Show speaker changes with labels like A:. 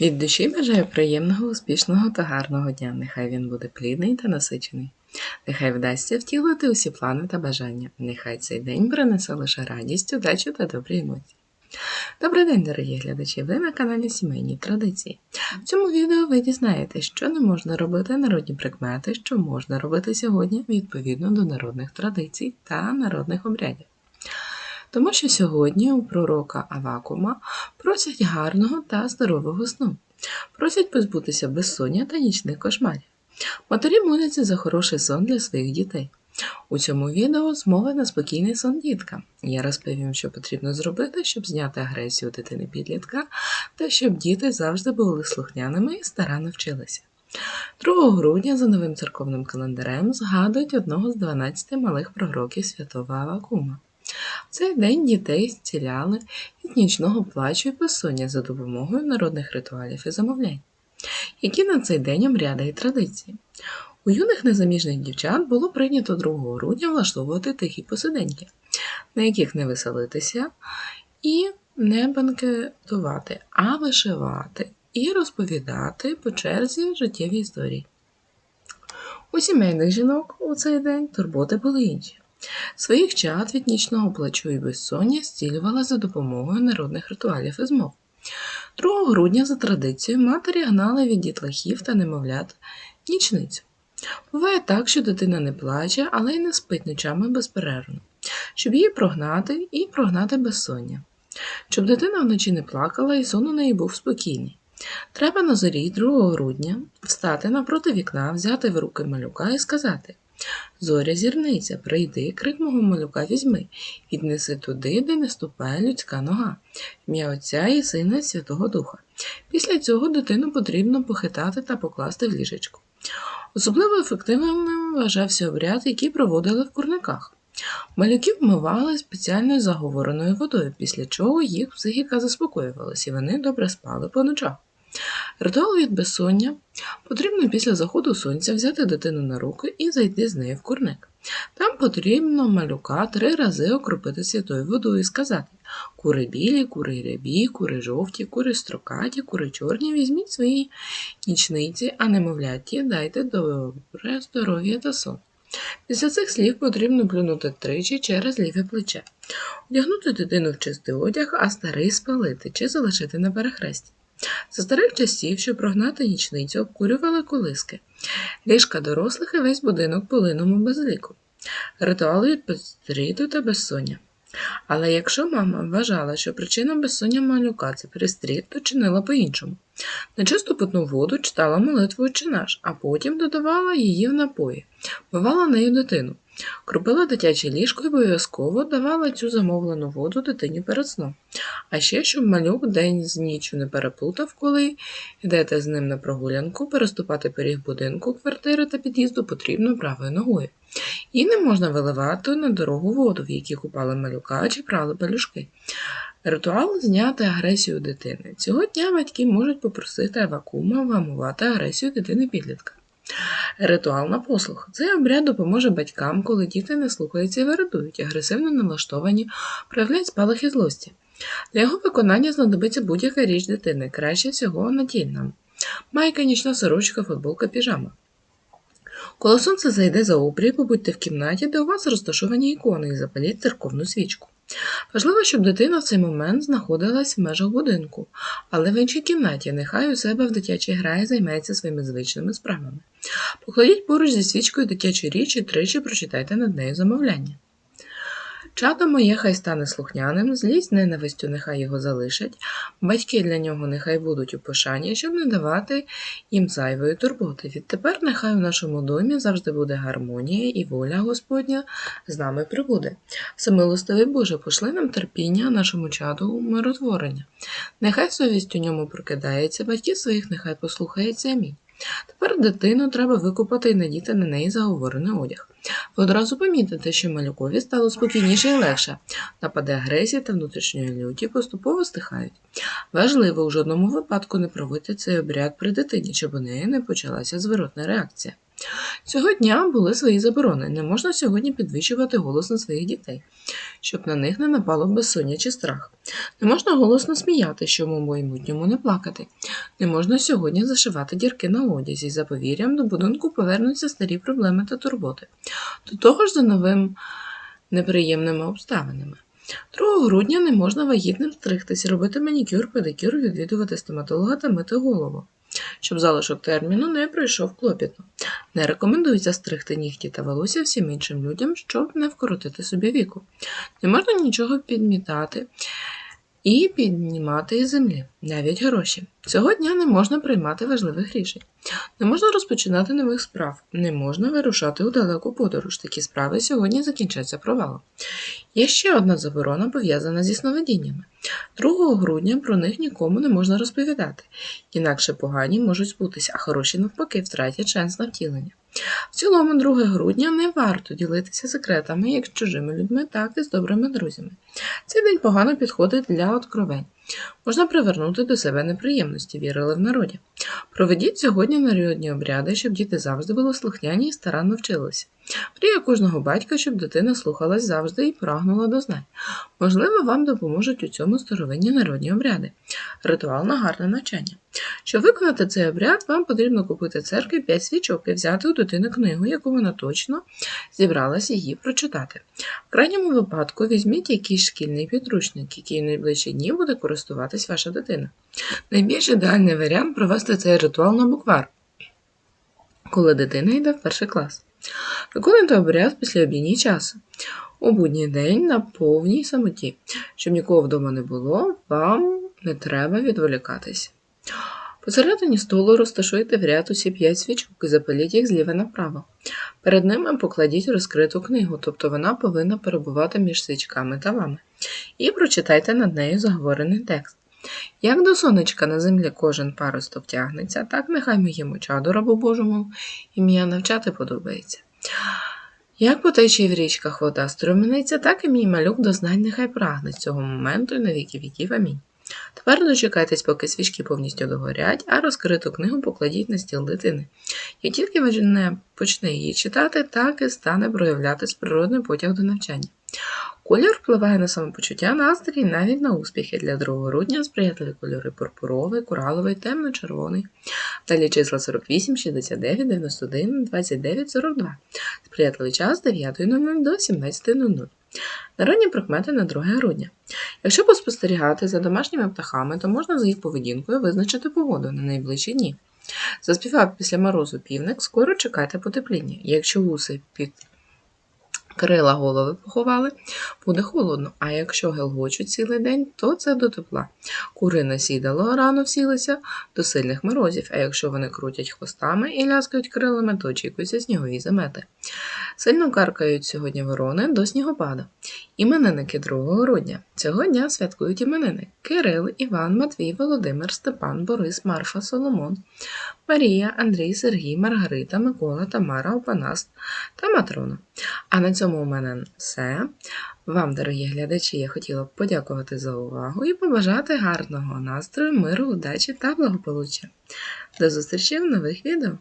A: Від душі бажаю приємного, успішного та гарного дня. Нехай він буде плідний та насичений. Нехай вдасться втілити усі плани та бажання. Нехай цей день принесе лише радість, удачу та добрі емоції. Добрий день, дорогі глядачі! Ви на каналі Сімейні Традиції. В цьому відео ви дізнаєтесь, що не можна робити народні прикмети, що можна робити сьогодні відповідно до народних традицій та народних обрядів. Тому що сьогодні у пророка Авакума просять гарного та здорового сну, просять позбутися безсоння та нічних кошмарів. Матері моляться за хороший сон для своїх дітей. У цьому відео змова на спокійний сон дітка. Я розповім, що потрібно зробити, щоб зняти агресію дитини підлітка та щоб діти завжди були слухняними і старанно вчилися. 2 грудня за новим церковним календарем згадують одного з 12 малих пророків святого Авакума. Цей день дітей зціляли від нічного плачу і безсоння за допомогою народних ритуалів і замовлянь. Які на цей день обряди і традиції? У юних незаміжних дівчат було прийнято 2 грудня влаштовувати тихі посиденьки, на яких не веселитися і не банкетувати, а вишивати і розповідати по черзі життєві історії. У сімейних жінок у цей день турботи були інші. Своїх чад від нічного плачу і безсоння зцілювала за допомогою народних ритуалів і змов. 2 грудня за традицією матері гнали від дітлахів та немовлят нічницю. Буває так, що дитина не плаче, але й не спить ночами безперервно, щоб її прогнати і прогнати безсоння. Щоб дитина вночі не плакала і сон у неї був спокійний. Треба на зорі 2 грудня встати напроти вікна, взяти в руки малюка і сказати Зоря зірниця, прийди, крик мого малюка візьми, віднеси туди, де не ступає людська нога, ім'я Отця і Сина і Святого Духа. Після цього дитину потрібно похитати та покласти в ліжечку. Особливо ефективним вважався обряд, який проводили в курниках. Малюків вмивали спеціальною заговореною водою, після чого їх психіка заспокоювалася і вони добре спали по ночах. Ритуал від безсоння потрібно після заходу сонця взяти дитину на руки і зайти з нею в курник. Там потрібно малюка три рази окропити святою водою і сказати кури білі, кури рябі, кури жовті, кури строкаті, кури чорні, візьміть свої нічниці, а немовляті дайте добре здоров'я та сон. Після цих слів потрібно плюнути тричі через ліве плече, одягнути дитину в чистий одяг, а старий спалити чи залишити на перехресті. За старих часів, щоб прогнати нічницю, обкурювали колиски, ліжка дорослих і весь будинок полиному без ліку. Ритуали від пристріту та безсоння. Але якщо мама вважала, що причина безсоння малюка це пристріт, то чинила по-іншому. На чисту питну воду читала молитву «Отче наш», а потім додавала її в напої, бивала нею дитину, кропила дитяче ліжко і обов'язково давала цю замовлену воду дитині перед сном. А ще, щоб малюк день з ніччю не переплутав, коли йдете з ним на прогулянку, переступати поріг будинку, квартири та під'їзду потрібно правою ногою. І не можна виливати на дорогу воду, в якій купали малюка чи прали пелюшки. Ритуал зняти агресію дитини. Цього дня батьки можуть попросити Авакума вгамувати агресію дитини підлітка. Ритуал послух. Цей обряд допоможе батькам, коли діти не слухаються і вирадують, агресивно налаштовані, проявляють спалахи злості. Для його виконання знадобиться будь-яка річ дитини, краще всього натільна. Майка, нічна сорочка, футболка, піжама. Коли сонце зайде за обрій, побудьте в кімнаті, де у вас розташовані ікони, і запаліть церковну свічку. Важливо, щоб дитина в цей момент знаходилась в межах будинку, але в іншій кімнаті нехай у себе в дитячій граї займається своїми звичними справами. Покладіть поруч зі свічкою дитячу річ і тричі прочитайте над нею замовляння. Чадо моє хай стане слухняним, злість ненавистю нехай його залишать, батьки для нього нехай будуть у пошані, щоб не давати їм зайвої турботи. Відтепер нехай у нашому домі завжди буде гармонія і воля Господня з нами прибуде. Всемилостивий Боже, пошли нам терпіння нашому чаду миротворення. Нехай совість у ньому прокидається, батьків своїх нехай послухається. Амінь. Тепер дитину треба викупати і надіти на неї заговорений одяг. Ви одразу помітите, що малюкові стало спокійніше і легше. Напади агресії та внутрішньої люті поступово стихають. Важливо у жодному випадку не проводити цей обряд при дитині, щоб у неї не почалася зворотна реакція. Цього дня були свої заборони. Не можна сьогодні підвищувати голос на своїх дітей, щоб на них не напало безсоння чи страх. Не можна голосно сміяти, щоб у майбутньому не плакати. Не можна сьогодні зашивати дірки на одязі. За повір'ям до будинку повернуться старі проблеми та турботи. До того ж, за новим неприємними обставинами. 2 грудня не можна вагітним стригтись, робити манікюр, педикюр, відвідувати стоматолога та мити голову, щоб залишок терміну не пройшов клопітно. Не рекомендується стригти нігті та волосся всім іншим людям, щоб не вкоротити собі віку. Не можна нічого підмітати і піднімати із землі, навіть гроші. Цього дня не можна приймати важливих рішень. Не можна розпочинати нових справ, не можна вирушати у далеку подорож. Такі справи сьогодні закінчаться провалом. Є ще одна заборона, пов'язана зі сновидіннями. 2 грудня про них нікому не можна розповідати, інакше погані можуть збутися, а хороші навпаки втратять шанс на втілення. В цілому, 2 грудня не варто ділитися секретами як з чужими людьми, так і з добрими друзями. Цей день погано підходить для откровень. Можна привернути до себе неприємності, вірили в народі. Проведіть сьогодні народні обряди, щоб діти завжди були слухняні і старанно вчилися. Мрія кожного батька, щоб дитина слухалась завжди і прагнула до знань. Можливо, вам допоможуть у цьому старовинні народні обряди. Ритуал на гарне навчання. Щоб виконати цей обряд, вам потрібно купити церкві 5 свічок і взяти у дитини книгу, яку вона точно зібралася її прочитати. В крайньому випадку візьміть якийсь шкільний підручник, який в найближчі дні буде користуватись ваша дитина. Найбільш ідеальний варіант провести цей ритуал на буквар, коли дитина йде в перший клас. Виконуйте обряд після обідній часу. У будній день на повній самоті. Щоб нікого вдома не було, вам не треба відволікатись. Посередині столу розташуйте в ряд усі п'ять свічок і запаліть їх зліва направо. Перед ними покладіть розкриту книгу, тобто вона повинна перебувати між свічками та вами. І прочитайте над нею заговорений текст. Як до сонечка на землі кожен паросток тягнеться, так нехай моєму чаду рабу Божому ім'я навчати подобається. Як по течії в річках вода струмениться, так і мій малюк до знань нехай прагне з цього моменту і на віки віків. Амінь. Тепер дочекайтесь, поки свічки повністю догорять, а розкриту книгу покладіть на стіл дитини. Як тільки не почне її читати, так і стане проявлятись природний потяг до навчання. Колір впливає на самопочуття, настрій, навіть на успіхи. Для 2 грудня сприятливі кольори пурпуровий, кораловий, темно-червоний. Далі числа 48, 69, 91, 29, 42. Сприятливий час з 9.00 до 17.00. Народні прикмети на 2 грудня. Якщо поспостерігати за домашніми птахами, то можна за їх поведінкою визначити погоду на найближчі дні. Заспівав після морозу півник, скоро чекайте потепління. Якщо гуси під крила голови поховали, буде холодно, а якщо гелгочуть цілий день, то це до тепла. Кури насідало рано всілися до сильних морозів, а якщо вони крутять хвостами і ляскають крилами, то очікуються снігові замети. Сильно каркають сьогодні ворони до снігопаду. Іменинники 2 грудня. Цього дня святкують іменини Кирил, Іван, Матвій, Володимир, Степан, Борис, Марфа, Соломон, Марія, Андрій, Сергій, Маргарита, Микола, Тамара, Опанас та Матрона. А на цьому у мене все. Вам, дорогі глядачі, я хотіла б подякувати за увагу і побажати гарного настрою, миру, удачі та благополуччя. До зустрічі в нових відео!